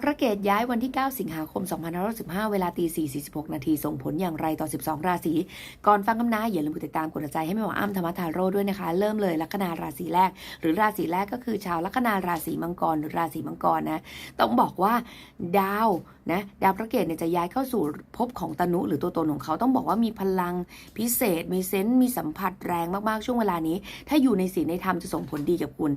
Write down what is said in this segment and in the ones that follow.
พระเกตย้ายวันที่ 9 สิงหาคม 2515เวลาตี 4 46 นาที ส่งผลอย่างไรต่อ 12 ราศี ก่อนฟังคำนายอย่าลืมกดติดตามกดใจให้แม่หมออ้ำธรรมทาโร่ด้วยนะคะ เริ่มเลยลัคนาราศีแรก หรือราศีแรกก็คือชาวลัคนาราศีมังกรหรือราศีมังกรนะ ต้องบอกว่าดาวนะดาวพระเกตเนี่ยจะย้ายเข้าสู่ภพของตนุหรือตัวตนของเขาต้องบอกว่ามีพลังพิเศษ มีเซนส์มีสัมผัสแรงมากๆ ช่วงเวลานี้ ถ้าอยู่ในศีลในธรรมจะส่งผลดีกับคุณ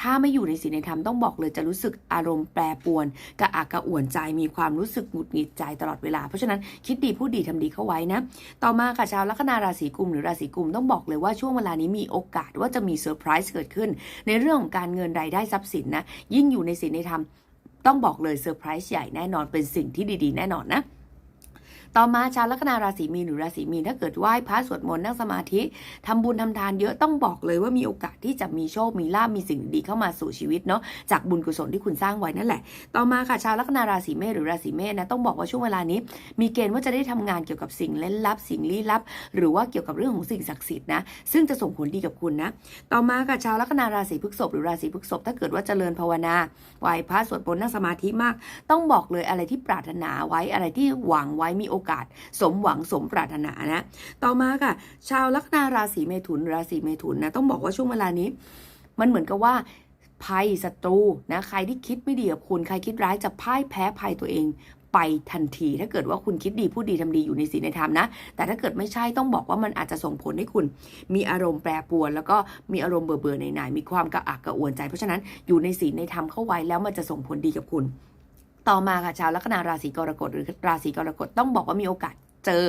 ถ้าไม่อยู่ในศีลในธรรมต้องบอกเลยจะรู้สึกอารมณ์แปรปรวนกระอักกระอ่วนใจมีความรู้สึกหงุดหงิดใจตลอดเวลา เพราะฉะนั้นคิดดีพูดดีทำดีเข้าไว้นะ ต่อมาค่ะชาวลัคนาราศีกุมหรือราศีกุมต้องบอกเลยว่าช่วงเวลานี้มีโอกาสว่าจะมีเซอร์ไพรส์เกิดขึ้น ในเรื่องของการเงินรายได้ทรัพย์สินนะยิ่งอยู่ในศีลในธรรมต้องบอกเลยเซอร์ไพรส์ใหญ่แน่นอนเป็นสิ่งที่ดี ๆ แน่นอนนะ ต่อมาชาวลัคนาราศีมีนหรือราศีมีนถ้าเกิดไหว้พระสวดมนต์นั่งสมาธิทำบุญทำทานเยอะต้องบอกเลยว่ามีโอกาสที่จะมีโชคมีลาบมีสิ่งดีเข้ามาสู่ชีวิตเนาะจากบุญกุศลที่คุณสร้างไว้นั่นแหละ ต่อมาค่ะชาวลัคนาราศีเมษหรือราศีเมษนะต้องบอกว่าช่วงเวลานี้ มีเกณฑ์ว่าจะได้ทำงานเกี่ยวกับสิ่งเล่นลับ สิ่งลี้ลับ หรือว่าเกี่ยวกับเรื่องของสิ่งศักดิ์สิทธิ์นะซึ่งจะส่งผลดีกับคุณนะต่อมาค่ะชาวลัคนาราศีพฤษภหรือราศีพฤษภถ้าเกิดว่าเจริญภาวนาไหว้พระสวดมนต์นั่งสมาธิมาก ต้องบอกเลยอะไรที่ปรารถนาไว้อะไรที่หวังไว้มีโอกาสสมหวังสมปรารถนานะ ต่อมาค่ะ ชาวลัคนาราศีเมถุนราศีเมถุนนะต้องบอกว่าช่วงเวลานี้ มันเหมือนกับว่าภัยศัตรูนะใครที่คิดไม่ดีกับคุณใครคิดร้ายจะพ่ายแพ้ภัยตัวเองไปทันที ถ้าเกิดว่าคุณคิดดีพูดดีทำดีอยู่ในศีลในธรรมนะ แต่ถ้าเกิดไม่ใช่ต้องบอกว่ามันอาจจะส่งผลให้คุณ มีอารมณ์แปรปรวน แล้วก็มีอารมณ์เบื่อเบื่อๆหนายมีความกระอักกระอ่วนใจ เพราะฉะนั้นอยู่ในศีลในธรรมเข้าไว้แล้วมันจะส่งผลดีกับคุณ ต่อมาค่ะชาวลัคนาราศีกรกฎหรือราศีกรกฎต้องบอกว่ามีโอกาสเจอ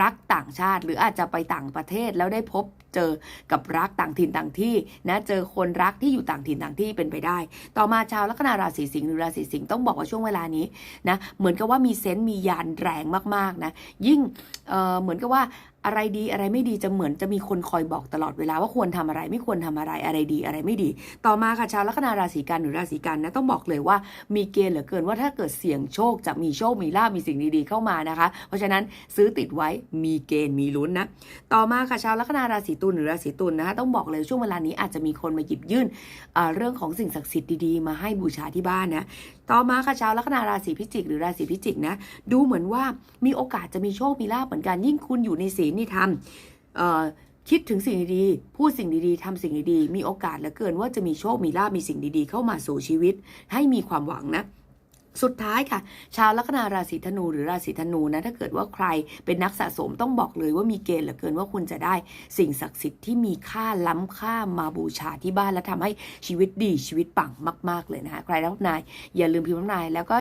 รักต่างชาติ หรืออาจจะไปต่างประเทศแล้วได้พบ เจอกับรักต่างถิ่นต่างที่นะเจอคนรักที่อยู่ต่างถิ่นต่างที่เป็นไปได้ ต่อมาชาวลัคนาราศีสิงห์หรือราศีสิงห์ต้องบอกว่าช่วงเวลานี้นะเหมือนกับว่ามีเซนต์มียานแรงมากๆนะยิ่งเเหมือนกับว่าอะไรดีอะไรไม่ดีจะเหมือนจะมีคนคอยบอกตลอดเวลาว่าควรทำอะไรไม่ควรทำอะไรอะไรดีอะไรไม่ดี ต่อมาค่ะชาวลัคนาราศีกันหรือราศีกันนะต้องบอกเลยว่ามีเกณฑ์เหลือเกินว่าถ้าเกิดเสี่ยงโชคจะมีโชคมีลาบมีสิ่งดีๆเข้ามานะคะ เพราะฉะนั้นซื้อติดไว้มีเกณฑ์มีลุ้นนะต่อมาค่ะชาวลัคนาราศีตุลหรือราศีตุลนะคะต้องบอกเลยช่วงเวลานี้อาจจะมีคนมาหยิบยื่นเรื่องของสิ่งศักดิ์สิทธิ์ดีๆ มาให้บูชาที่บ้านนะต่อมาค่ะชาวลัคนาราศีพิจิก หรือราศีพิจิกนะดูเหมือนว่ามีโอกาสจะมีโชคมีลาบเหมือนกันยิ่งคุณอยู่ในศีลนี่ทำคิดถึงสิ่งดีๆ พูดสิ่งดีๆทำสิ่งดีๆ มีโอกาสเหลือเกินว่าจะมีโชค มีลาบมีสิ่งดีๆ เข้ามาสู่ชีวิต ให้มีความหวังนะ สุดท้ายค่ะ ชาวลัคนาราศีธนูหรือราศีธนูนะถ้าเกิดว่าใครเป็นนักสะสมต้องบอกเลยว่ามีเกณฑ์เหลือเกินว่าคุณจะได้สิ่งศักดิ์สิทธิ์ที่มีค่าล้ำค่ามาบูชาที่บ้านและทำให้ชีวิตดีชีวิตปังมาก ๆเลยนะคะใครรับนายอย่าลืมพิมพ์น้ำนายแล้วก็